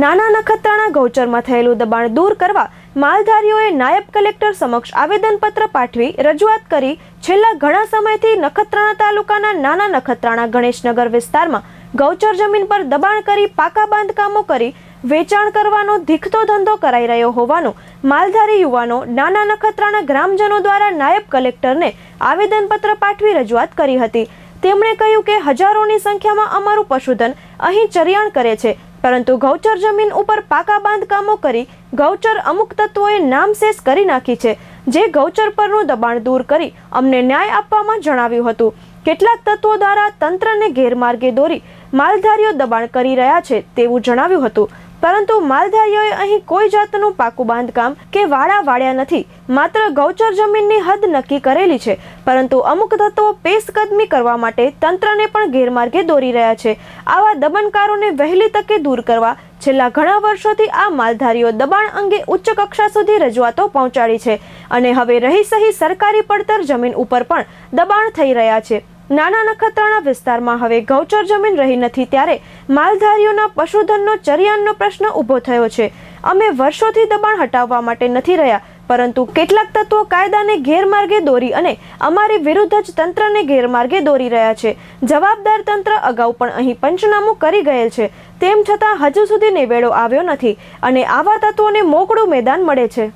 નાના નખત્રાણા ગૌચરમાં થયેલું દબાણ દૂર કરવા માલધારીઓએ નાયબ કલેક્ટર સમક્ષ આવેદનપત્ર પાઠવી રજૂઆત કરી. છેલ્લા ઘણા સમયથી નખત્રાણા તાલુકાના નાના નખત્રાણા ગણેશનગર વિસ્તારમાં ગૌચર જમીન પર દબાણ કરી પાકા બાંધકામો કરી વેચાણ કરવાનો ધીખતો ધંધો કરાઈ રહ્યો હોવાનું માલધારી યુવાનો નાના નખત્રાણા ગ્રામજનો દ્વારા નાયબ કલેક્ટરને આવેદનપત્ર પાઠવી રજૂઆત કરી હતી. તેમણે કહ્યું કે હજારોની સંખ્યામાં અમારું પશુધન અહીં ચરિયાણ કરે છે. પરંતુ ગૌચર જમીન ઉપર પાકા બાંધકામો કરી ગૌચર અમુક તત્વોએ નામશેષ કરી નાખી છે, જે ગૌચર પરનું દબાણ દૂર કરી અમને ન્યાય આપવામાં જણાવ્યું હતું. કેટલાક તત્વો દ્વારા તંત્રને ગેરમાર્ગે દોરી માલધારીઓ દબાણ કરી રહ્યા છે તેવું જણાવ્યું હતું. પરંતુ માલધારીઓએ અહીં કોઈ જાતનું પાકું બાંધકામ કે વાડા વાળ્યા નથી. માત્ર ગૌચર જમીનની હદ નક્કી કરેલી છે. પરંતુ અમુક તત્વો પેશકદમી કરવા માટે તંત્રને પણ ગેરમાર્ગે દોરી રહ્યા છે. આવા દમનકારોને વહેલી તકે દૂર કરવા છેલ્લા ઘણા વર્ષોથી આ માલધારીઓ દબાણ અંગે ઉચ્ચ કક્ષા સુધી રજૂઆતો પહોંચાડી છે. અને હવે રહી સહી સરકારી પડતર જમીન ઉપર પણ દબાણ થઈ રહ્યા છે. નાના નખત્રાણા વિસ્તારમાં હવે ગૌચર જમીન રહી નથી ત્યારે માલધારીઓના પશુધનનો ચરિયાણનો પ્રશ્ન ઊભો થયો છે. અમે વર્ષોથી દબાણ હટાવવા માટે નથી રહ્યા, પરંતુ કેટલાક તત્વો કાયદાને ગેરમાર્ગે દોરી અને અમારી વિરુદ્ધ જ તંત્રને ગેરમાર્ગે દોરી રહ્યા છે. જવાબદાર તંત્ર અગાઉ પણ અહીં પંચનામું કરી ગયેલ છે. તેમ છતાં હજુ સુધી નિવેડો આવ્યો નથી અને આવા તત્વોને મોકળું મેદાન મળે છે.